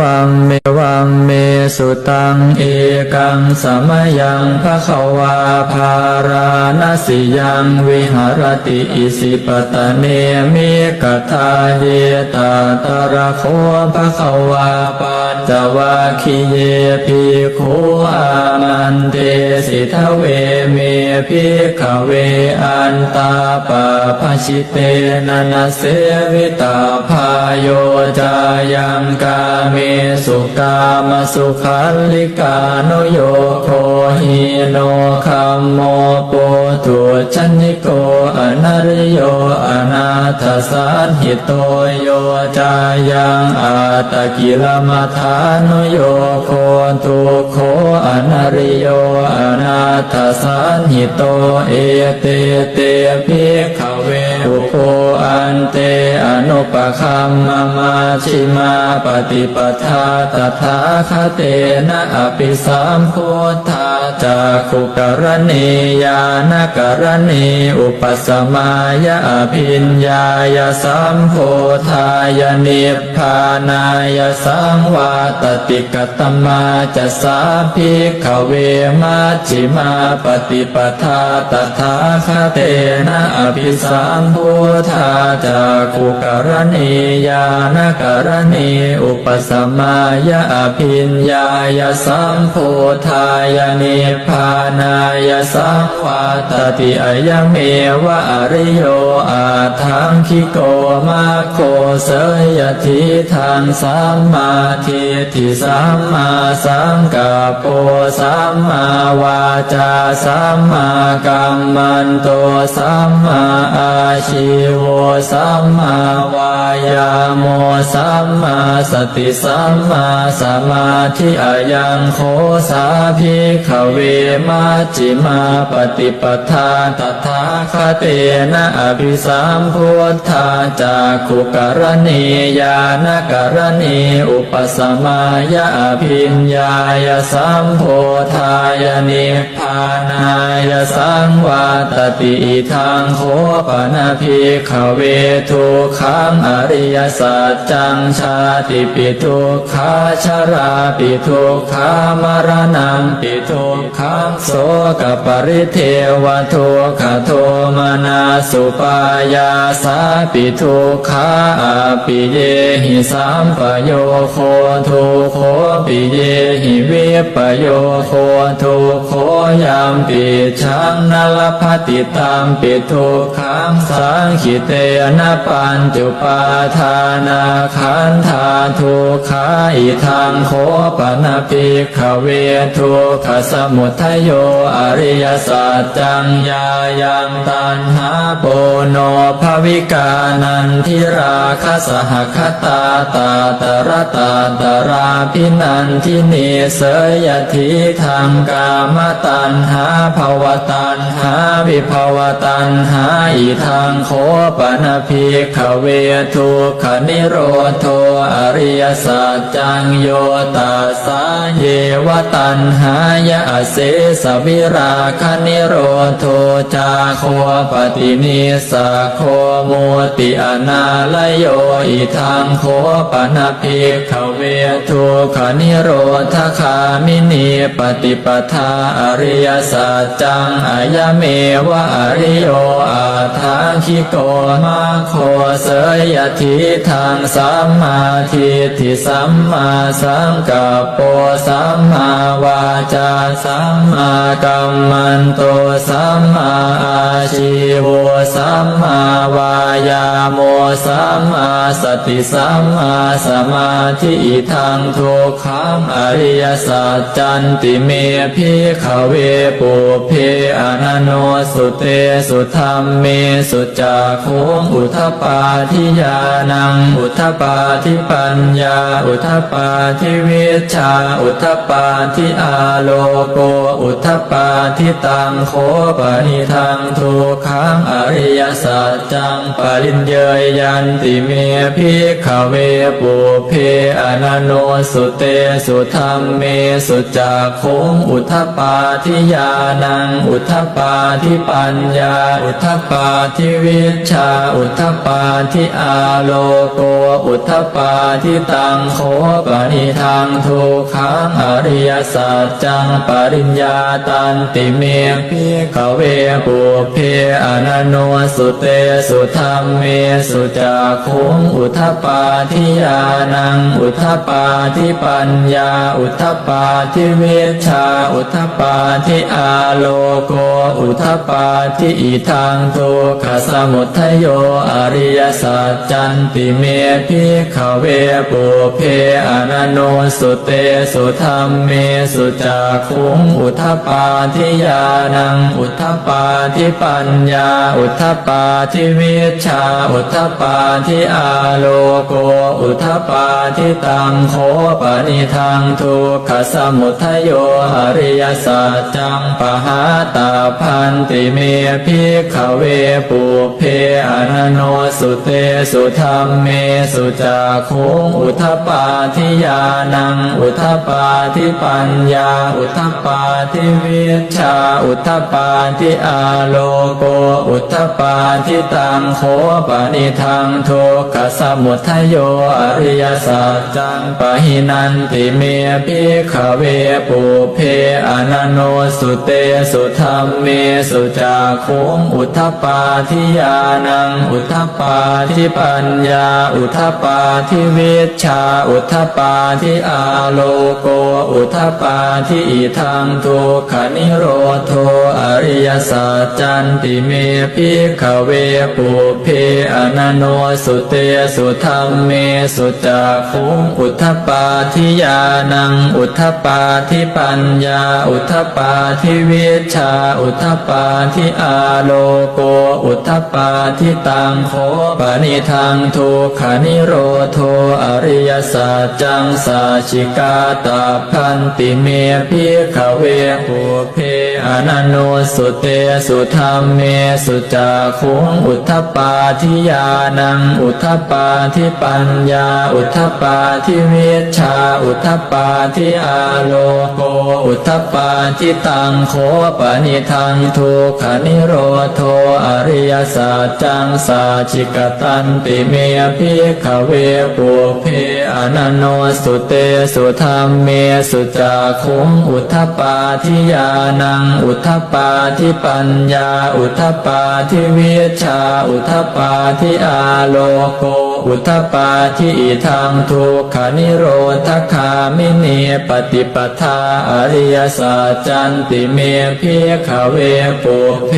วังเมวัง สุตังเอกังสมยังภะคะวาภาราณสิยังวิหารติอิสิปตะเนมิกทาเยตาตระโคภะคะวาปัญจวัคคีเยภิกขุอามันเตสิทเวเมภิขเวอันตาปะภะชิเตนะนเสวิตาพายโยจายังกาเมสุกามสุขนลิกาโนโยโคหิโนคัมโมปุตุชันนิโกอนาริโยอนาทสันหิโตโยจายังอาตะกิลมัฐานโนโยโคตุโคอนาริโยอนาทสันหิโตเอเตเตภิกขเวอุโคอันเตอนุปคัมมามาชิมาปฏิปทาตถาคเตนะอภิสัมพุทธาจากขุกรณียานกรณีอุปสมายาอภิญญายสัมโพธายนิพพานายสังวาตติกตมาจะสาภิกขเวมัชฌิมาปฏิปทาตถาคเตนะอภิสัมพุทธาจากขุกรณียานกรณีอุปสมายาอภิญญายสัมโพธายนิพพานายสังวาตติอายเมวะอริโยอาทังคิโกมาโคเสยทิทางสัมมาทิฏฐิสัมมาสังกัปโปสัมมาวาจาสัมมากัมมันโตสัมมาอาชิวสัมมาวายาโมสัมมาสติสัมมาสมาธิอายังโคสาภิกขเวมัจจิมาปฏิปทาตถาคเตนะอภิสัมพุทธาจากขุกรณียานกรณีอุปสมายาอภิญญายสัมโพธายนิพพานายสังวาตติทางโคปนาภิกขเวทุขังอริยสัจจังชาติปิทุกขาชราปิทุกขามรณังปิทุกขังโสกปริเทวทุกขโทมนาสุปายาสาปิทุกขาอปิเยหิสามปโยโคทุโคปิเยหิวิปโยโคทุ ยามปิชังนลพัติตามปิทุกขังสังขิเตนะปัญจุปาทานาขันธาทุกขาอิทังโคปนาปิขเวทุกขสมุทัยโยอริยสัจจังยายังตันหาโปโนภวิกานันทิราคสหคตาตาตระตาตราพินันทิเนเสยทิทางกามตัันหาภาวตันหาวิภาวตันหาอิทางโคปนาภิกขเวทุกขนิโรโทอริยสัจจังโยตัสสาเยวตันหายาเสสวิราคนิโรโทจาโคปฏินิสโคโมติอนาลโยอิทางโคปนาภิกขเวทุกขนิโรธคามินีปฏิปทาอริริยสัจจังอายเมวะอริโยอาทางคิโกมาโคเสยทิทางสัมมาทิฏฐิสัมมาสังกัปโปสัมมาวาจาสัมมากัมมันโตสัมมาอาชีวสัมมาวายาโมสัมมาสติสัมมาสมาธิทางทุกขังอริยสัจจันติเมพิขเวปุเพอนันโนสุเตสุธรรมเมสุจักขุงอุทปาทิยานัง อุทปาทิปัญญา อุทปาทิวิชา อุทปาทิอาโลโกอุทปาทิตังโคปนิทังทุกขังอริยสัจจังปริญเยยยันติเมพิขเวปุเพอนันโนสุเตสุธรรมเมสุจักคงอุทธปาทิยานัง อุทธปาทิปัญญา อุทธปาทิวิชา อุทธปาทิอาโลโก อุทธปาทิตังโคปนิทังทุกขังอริยสัจจังปริญญาตันติเมพิกขเวปุเพอนันโนสุเตสุธรรมเมสุจักคงอุทธปาทิยานัง อุทธปาทิปัญญา อุทธปาทิวิชชาอุทธปาทิอาโลโกอุทปาทิอิทังทุกขสมุทัยโยอริยสัจจันติเมพิขเวปุเพอนันโนสุเตสุธรรมเมสุจักขุงอุทปาทิยานังอุทปาทิปัญญา อุทปาทิวิชา อุทปาทิอาโลโกอุทปาทิตังโคปนิทังทุกขสมุทัยโยอริยสัจจังปหาตาพันติเมพิขเวปุเพอนโนสุเตสุธรรมเมสุจักขุงอุทปาทิยานัง อุทปาทิปัญญา อุทปาทิวิชา อุทปาทิอาโลโก อุทปาทิตังโคปนิทังทุกขสมุทัยโยอริยสัจจังปะหินันติเมพิขเวปุเพอนโนสุเตสุธรรมเมสุจักขุงอุทธปาทิยานัง อุทธปาทิปัญญา อุทธปาทิเวชชา อุทธปาทิอาโลโก อุทธปาทิอิทังทุกขนิโรโทอริยสัจจันติเมพิขเวปุเพอนันโนสุเตสุธรรมเมสุจักขุงอุทธปาทิยานัง อุทธปาทิปัญญา อุทธปาทิวิชชาอุทธปาทิอาโลโกอุทธปาทิตังโคปนิทังทุกขนิโรโทอริยสัจจังสาชิกาตาพันติเมพิขเวปุเพอนันโนสุเตสุธรรมเมสุจักขุงอุทธปาทิยานังอุทธปาทิปัญญา อุทธปาทิวิชชาอุทธปาทิอาโลโกอุทธปาทิตังโคปนิทังทุกขนิโรโทอริยสัจจังสาชิกตันติเมพิขเวปุเพอนันโนสุเตสุธรรมเมสุจักขุงอุทธปาทิยานังอุทธปาทิปัญญา อุทธปาทิเวชชาอุทธปาทิอาโลโก อุทธปาทิอิทังทุกขนิโรธคามิเนปฏิปทาอริยสัจจันติเมพิขเวปุเพ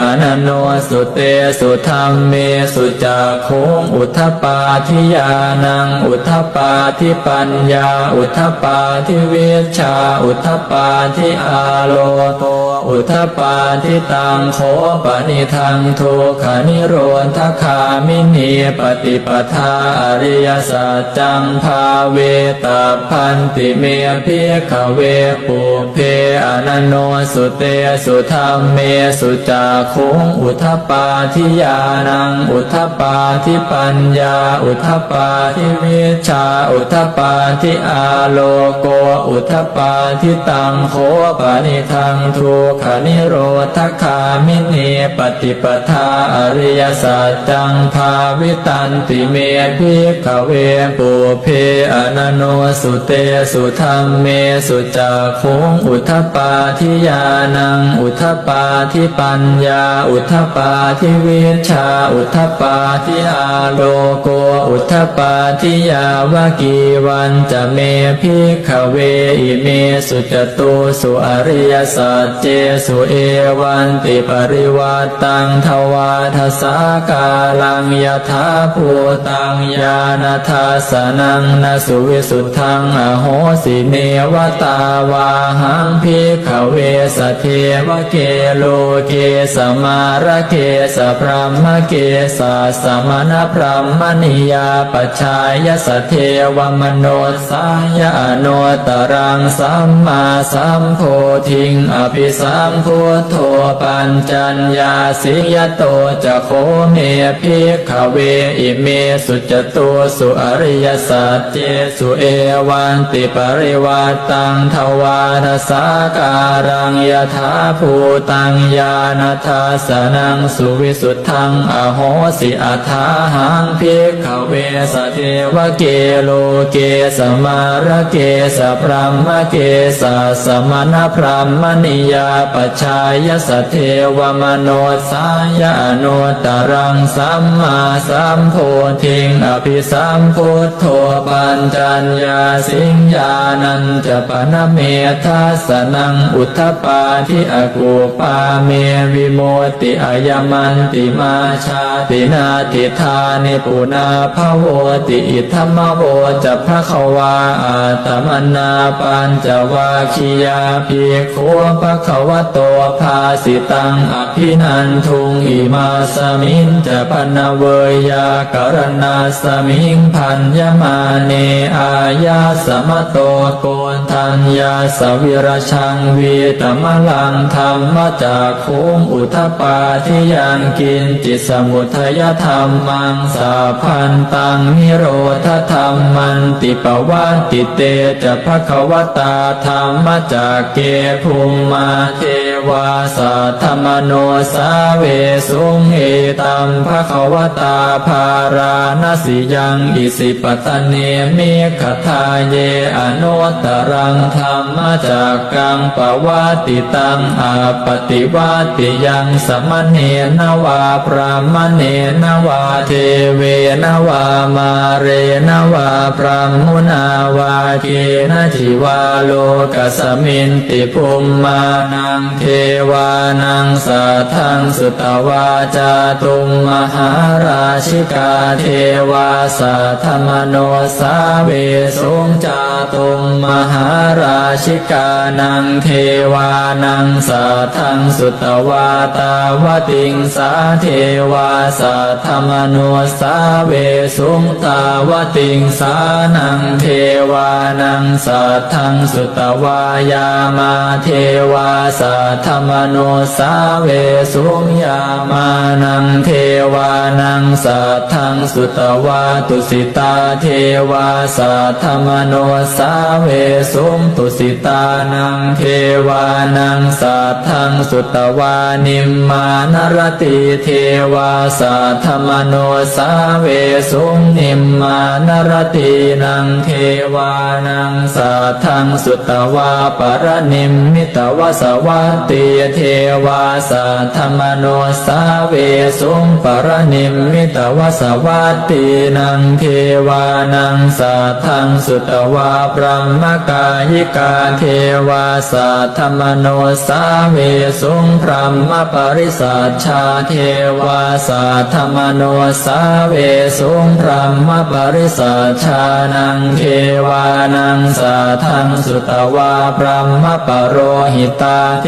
อนันโนสุเตสุธรรมเมสุจักขุงอุทธปาทิยานังอุทธปาทิปัญญา อุทธปาทิเวชชาอุทธปาทิอาโลโกอุทธปาทิตังโคปนิทังทุกขนิโรธคามิเนปฏิปทาอริยสัจจังภาเวตาพันติเมเพิกขเวปุเพอนันโนสุเตสุธรรมเมสุจักขุงอุทปาทิยานัง อุทปาทิปัญญา อุทปาทิวิชา อุทปาทิอาโลโก อุทปาทิตังโคปานิทังทุกขนิโรธคามิเนปฏิปทาอริยสัจจังภาวิตันติเมเมพิกขเวปุเพอนันโนสุเตสุธรรมเมสุจักขุงอุทปาทิยานัง อุทปาทิปัญญา อุทปาทิวิชชาอุทปาทิอาโลโก อุทปาทิยาวกีวันจะเมพิกขเวอิเมสุจตุสุอริยสัจเจสุเอวันติปริวัตตังทวาทสากาลังยถาภูตตังญาณทัสนังนสุวิสุทธังอโหสิเนวตาวาหังพิขเวสเทวเกโลเกสมาระเกสพรหมเกสาสมณพรหมนิยาปชายสเทวมโนสายโนตรังสัมมาสัมโพธิงอภิสัมพุทโธปัญจัญญาสิยโตจะโคเมพิขเวอิเมสุจตุสุอริยสัจเจสุเอวันติปริวัตตังทวารสาการังยถาภูตังญาณทัสสนังสุวิสุทธังอโหสิอัฏฐาหังพิกขเวสเทวเกโลเกสมาระเกสพรหมเกสสมณพรหมนิยาปชายสเทวมโนสายอโนตรังสัมมาสัมโพธิงอภิสัมพุทโธปัญจัญญาสิงญานันจะปนเมทัสสนังอุทธปาทิอกูปาเมวิโมติอายมันติมาชาตินาติธานิปุนาภโวติอิธรรมโวจะพระควาอาตมนาปัญจวาคียาภิกขุภะควโตภาสิตังอภินันทุงอิมาสมิงจะพันเวยากรณนาสมิงพันยมาเนอายาสมโตโกนทัญญาสวิรชังวีตมลังธรรมจากคุงอุทปาทิยังกินจิตสมุทัยธรรมมังสาพันตังนิโรธธรรมันติปวัติเตจะภควตาธรรมจากเกภูมิมาเทวาสาธรรมโนสาเวสุงเอตัมภควตาภาราณสิยังอิสิปตเนมิขทาเยอนุตรังธรรมจากกังปวัตติตังอาปฏิวัติยังสมณเณนวาพรามเณนวาเทเวนวามาเรนวาพรหมุนาวาเกนะทิวาโลกสมินติภูมมานังเทวานังสัทังสุตวาจาตุมมหาราชิกาเทวาสัทธมโนสาเวสุงจา ตุมมหาราชิกานังเทวานังสัทธังสุตวาตาวติงสาเทวาสัทธมโนสาเวสุงตาวติงสานังเทวานังสัทธังสุตวายามาเทวาสัทธมโนสาเวสุงยามานังเทวานังสัทธังสุตวาตุสิตาเทวาสัทธมโนสสาเวสุงตุสิตานังเทวานังสัทธังสุตวานิมมานรติเทวาสัทธมโนสาเวสุงนิมมานรตินังเทวานังสัทธังสุตวาปรนิมมิตวสวัตติเทวาสัทธมโนสาเวสุงปรนิมมิตวสวัตตินังเทวานังสัทธังสุตวาพรหมกายิกาเทวาสัทธมโนสาเวสุงพรหมปริสัชชาเทวาสัทธมโนสาเวสุงพรหมปริสัชชานังเทวานังสัทธังสุตวาพรหมปโรหิตาเท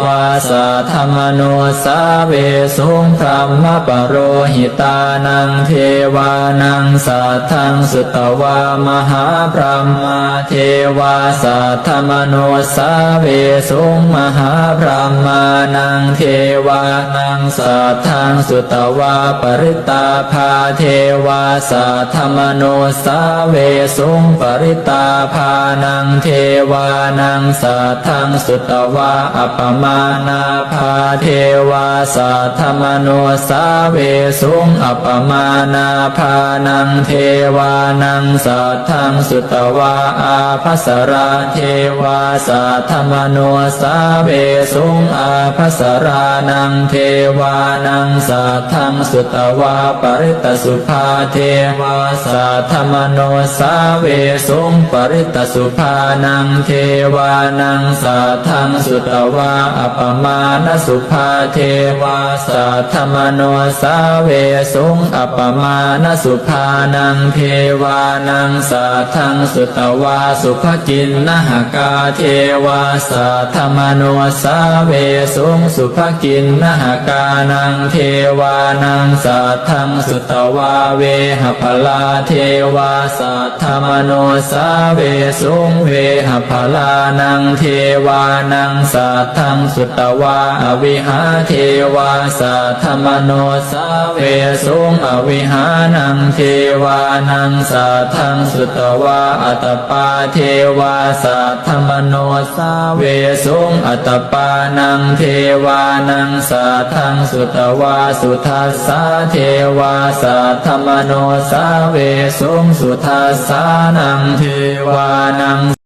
วาสัทธมโนสาเวสุงพรหมปโรหิตานังเทวานังสัทธังสุตวามหาพรหมาเทวาสัทธมโนสาเวสุงมหาพรหมานังเทวานังสัทธังสุตวาปริตาภาเทวาสัทธมโนสาเวสุงปริตาภานังเทวานังสัทธังสุตวาอัปปมานาภาเทวาสัทธมโนสาเวสุงอัปปมานาภานังเทวานังสัทธังสุตวาอาภัสราเทวาสัทธมโนสาเวสุงอาภัสรานังเทวานังสัทธังสุตวาปริตสุภาเทวาสัทธมโนสาเวสุงปริตตสุภานังเทวานังสาทังสุตวาอัปปมาณสุภาเทวาสาธมโนสาเวสุงอัปปมาณสุภานังเทวานังสาทังสุตววาสุภกินนหกาเทวาสาธรรมโนสาเวสุงสุภกินนหกานังเทวานังสาทังสุตวาเวหพลาเทวาสาธมโนสาเวสุงเวหพลานังเทวานังสาทังสุตวาอวิหาเทวาสาธมโนสาเวสุงอวิหานังเทวานังสาทังสุตวาอัตปาเทวาสาธรรมโนสาเวสุงอัตปานังเทวานังสัทังสุตวาสุทัสสาเทวาสาธรรมโนสาเวสุงสุทัสสานังเทวานัง